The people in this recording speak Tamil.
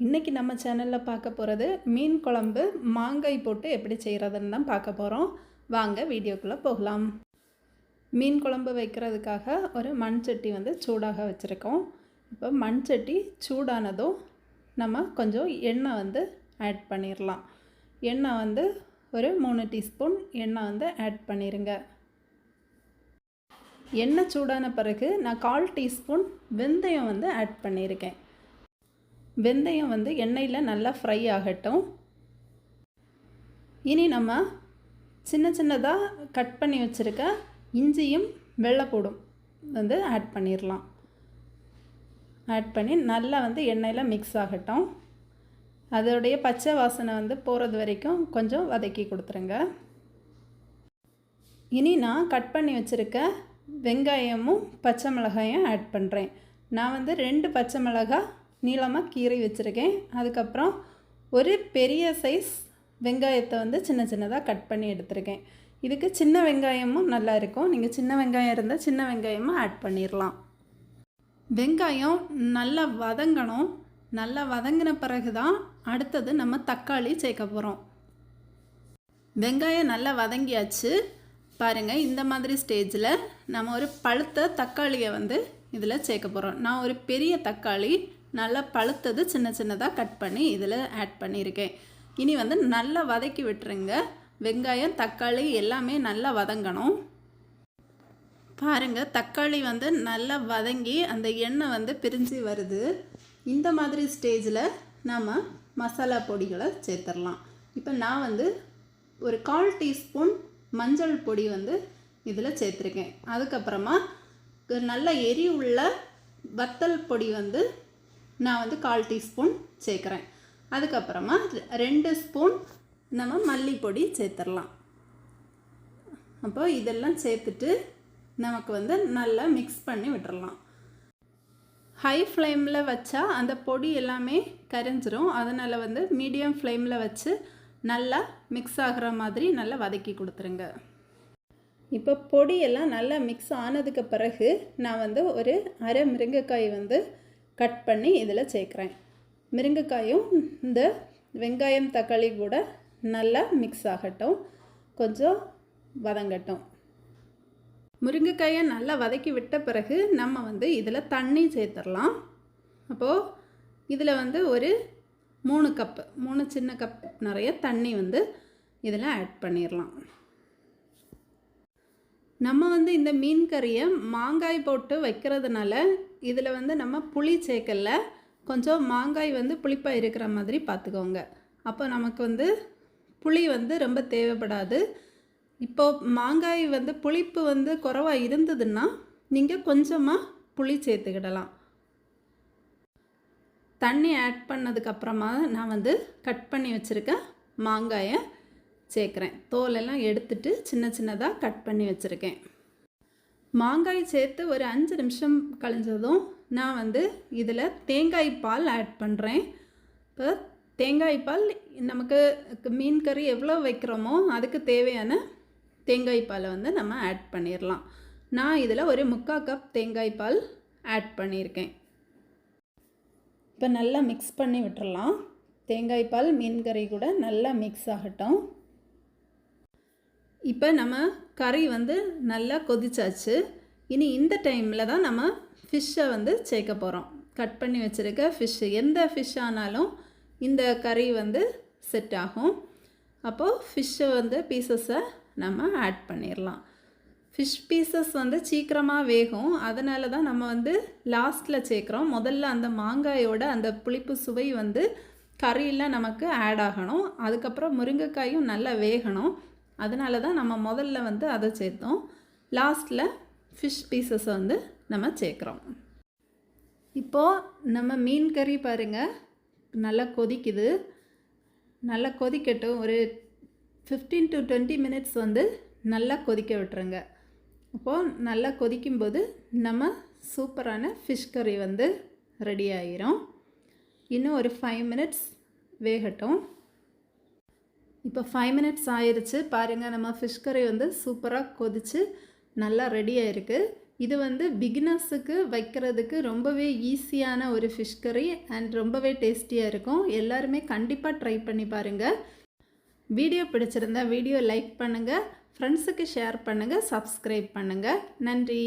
இன்றைக்கி நம்ம சேனலில் பார்க்க போகிறது மீன் குழம்பு மாங்காய் போட்டு எப்படி செய்கிறதுன்னு தான் பார்க்க போகிறோம் வாங்க வீடியோக்குள்ளே போகலாம். மீன் குழம்பு வைக்கிறதுக்காக ஒரு மண் சட்டி வந்து சூடாக வச்சுருக்கோம். இப்போ மண் சட்டி சூடானதும் நம்ம கொஞ்சம் எண்ணெய் வந்து ஆட் பண்ணிடலாம் எண்ணெய் வந்து ஒரு மூணு டீஸ்பூன் எண்ணெய் வந்து ஆட் பண்ணிடுங்க எண்ணெய் சூடான பிறகு நான் கால் டீஸ்பூன் வெந்தயம் வந்து ஆட் பண்ணியிருக்கேன் வெந்தயம் வந்து எண்ணெயில் நல்லா ஃப்ரை ஆகட்டும். இனி நம்ம சின்ன சின்னதாக கட் பண்ணி வச்சுருக்க இஞ்சியும் வெள்ளைப்பூடும் வந்து ஆட் பண்ணிடலாம் ஆட் பண்ணி நல்லா வந்து எண்ணெயில் மிக்ஸ் ஆகட்டும். அதோடைய பச்சை வாசனை வந்து போகிறது வரைக்கும் கொஞ்சம் வதக்கி கொடுத்துருங்க. இனி நான் கட் பண்ணி வச்சுருக்க வெங்காயமும் பச்சை மிளகாயும் ஆட் பண்ணுறேன் நான் வந்து ரெண்டு பச்சை மிளகாய் நீளமாக கீரை வச்சுருக்கேன். அதுக்கப்புறம் ஒரு பெரிய சைஸ் வெங்காயத்தை வந்து சின்ன சின்னதாக கட் பண்ணி எடுத்திருக்கேன். இதுக்கு சின்ன வெங்காயமும் நல்லா இருக்கும். நீங்கள் சின்ன வெங்காயம் இருந்தால் சின்ன வெங்காயமும் ஆட் பண்ணிடலாம் வெங்காயம் நல்லா வதங்கணும். நல்லா வதங்கின பிறகு தான் அடுத்தது நம்ம தக்காளி சேர்க்க போகிறோம் வெங்காயம் நல்லா வதங்கியாச்சு. பாருங்கள் இந்த மாதிரி ஸ்டேஜில் நம்ம ஒரு பழுத்த தக்காளியை வந்து இதில் சேர்க்க போகிறோம் நான் ஒரு பெரிய தக்காளி நல்லா பழுத்தது சின்ன சின்னதாக கட் பண்ணி இதில் ஆட் பண்ணியிருக்கேன். இனி வந்து நல்லா வதக்கி விட்டுருங்க. வெங்காயம் தக்காளி எல்லாமே நல்லா வதங்கணும். பாருங்கள் தக்காளி வந்து நல்லா வதங்கி அந்த எண்ணெய் வந்து பிரிஞ்சு வருது. இந்த மாதிரி ஸ்டேஜில் நாம் மசாலா பொடிகளை சேர்த்துடலாம். இப்போ நான் வந்து ஒரு கால் டீஸ்பூன் மஞ்சள் பொடி வந்து இதில் சேர்த்துருக்கேன். அதுக்கப்புறமா நல்ல எரி உள்ள வத்தல் பொடி வந்து நான் வந்து கால் டீஸ்பூன் சேர்க்குறேன். அதுக்கப்புறமா ரெண்டு ஸ்பூன் நம்ம மல்லிப்பொடி சேர்த்துடலாம். அப்போ இதெல்லாம் சேர்த்துட்டு நமக்கு வந்து நல்லா மிக்ஸ் பண்ணி விட்டுடலாம் ஹை ஃப்ளேமில் வச்சா அந்த பொடி எல்லாமே கரைஞ்சிரும். அதனால் வந்து மீடியம் ஃப்ளேமில் வச்சு நல்லா மிக்ஸ் ஆகிற மாதிரி நல்லா வதக்கி கொடுத்துருங்க. இப்போ பொடியெல்லாம் நல்லா மிக்ஸ் ஆனதுக்கு பிறகு நான் வந்து ஒரு அரை முருங்கைக்காய் வந்து கட் பண்ணி இதில் சேர்க்குறேன். முருங்கைக்காயும் இந்த வெங்காயம் தக்காளி கூட நல்லா மிக்ஸ் ஆகட்டும். கொஞ்சம் வதங்கட்டும். முருங்கைக்காயை நல்லா வதக்கி விட்ட பிறகு நம்ம வந்து இதில் தண்ணி சேர்த்துடலாம். அப்போது இதில் வந்து ஒரு மூணு கப்பு மூணு சின்ன கப் நிறைய தண்ணி வந்து இதில் ஆட் பண்ணிடலாம். நம்ம வந்து இந்த மீன் கறியை மாங்காய் போட்டு வைக்கிறதுனால இதில் வந்து நம்ம புளி சேர்க்கல கொஞ்சம் மாங்காய் வந்து புளிப்பாக இருக்கிற மாதிரி பார்த்துக்கோங்க. அப்போ நமக்கு வந்து புளி வந்து ரொம்ப தேவைப்படாது. இப்போது மாங்காய் வந்து புளிப்பு வந்து குறவாக இருந்ததுன்னா நீங்கள் கொஞ்சமாக புளி சேர்த்துக்கிடலாம். தண்ணி ஆட் பண்ணதுக்கப்புறமா நான் வந்து கட் பண்ணி வச்சுருக்க மாங்காயை சேர்க்குறேன். தோலெல்லாம் எடுத்துட்டு சின்ன சின்னதாக கட் பண்ணி வச்சுருக்கேன். மாங்காய் சேர்த்து ஒரு அஞ்சு நிமிஷம் கழிஞ்சதும் நான் வந்து இதில் தேங்காய் பால் ஆட் பண்ணுறேன் இப்போ தேங்காய் பால் நமக்கு மீன் கறி எவ்வளோ வைக்கிறோமோ அதுக்கு தேவையான தேங்காய் பாலை வந்து நம்ம ஆட் பண்ணிடலாம் நான் இதில் ஒரு முக்கால் கப் தேங்காய் பால் ஆட் பண்ணியிருக்கேன் இப்போ நல்லா மிக்ஸ் பண்ணி விட்டுறலாம் தேங்காய் பால் மீன் கறி கூட நல்லா மிக்ஸ் ஆகட்டும். இப்போ நம்ம கறி வந்து நல்லா கொதிச்சாச்சு. இனி இந்த டைமில் தான் நம்ம ஃபிஷ்ஷை வந்து சேர்க்க போகிறோம் கட் பண்ணி வச்சுருக்க ஃபிஷ்ஷு எந்த ஃபிஷ் ஆனாலும் இந்த கறி வந்து செட் ஆகும். அப்போது ஃபிஷ்ஷை வந்து பீசஸை நம்ம ஆட் பண்ணிடலாம் ஃபிஷ் பீசஸ் வந்து சீக்கிரமாக வேகும். அதனால தான் நம்ம வந்து லாஸ்ட்டில் சேர்க்குறோம். முதல்ல அந்த மாங்காயோட அந்த புளிப்பு சுவை வந்து கறியில் நமக்கு ஆட் ஆகணும். அதுக்கப்புறம் முருங்கைக்காயும் நல்லா வேகணும். அதனால தான் நம்ம முதல்ல வந்து அதை சேர்த்தோம். லாஸ்ட்டில் ஃபிஷ் பீசஸை வந்து நம்ம சேர்க்குறோம். இப்போது நம்ம மீன் கறி பாருங்கள் நல்லா கொதிக்குது. நல்லா கொதிக்கட்டும். ஒரு ஃபிஃப்டீன் டு டுவெண்ட்டி மினிட்ஸ் வந்து நல்லா கொதிக்க விட்டுருங்க. அப்போது நல்லா கொதிக்கும்போது நம்ம சூப்பரான ஃபிஷ் கறி வந்து ரெடி ஆகிரும் இன்னும் ஒரு ஃபைவ் மினிட்ஸ் வேகட்டும். இப்போ ஃபைவ் மினிட்ஸ் ஆயிடுச்சு பாருங்கள் நம்ம ஃபிஷ் கறி வந்து சூப்பராக கொதித்து நல்லா ரெடி ஆயிருக்கு. இது வந்து பிகினர்ஸுக்கு வைக்கிறதுக்கு ரொம்பவே ஈஸியான ஒரு ஃபிஷ் கறி அண்ட் ரொம்பவே டேஸ்டியாக இருக்கும். எல்லாருமே கண்டிப்பாக ட்ரை பண்ணி பாருங்கள் வீடியோ பிடிச்சிருந்தா வீடியோ லைக் பண்ணுங்கள் ஃப்ரெண்ட்ஸுக்கு ஷேர் பண்ணுங்கள் சப்ஸ்கிரைப் பண்ணுங்கள் நன்றி.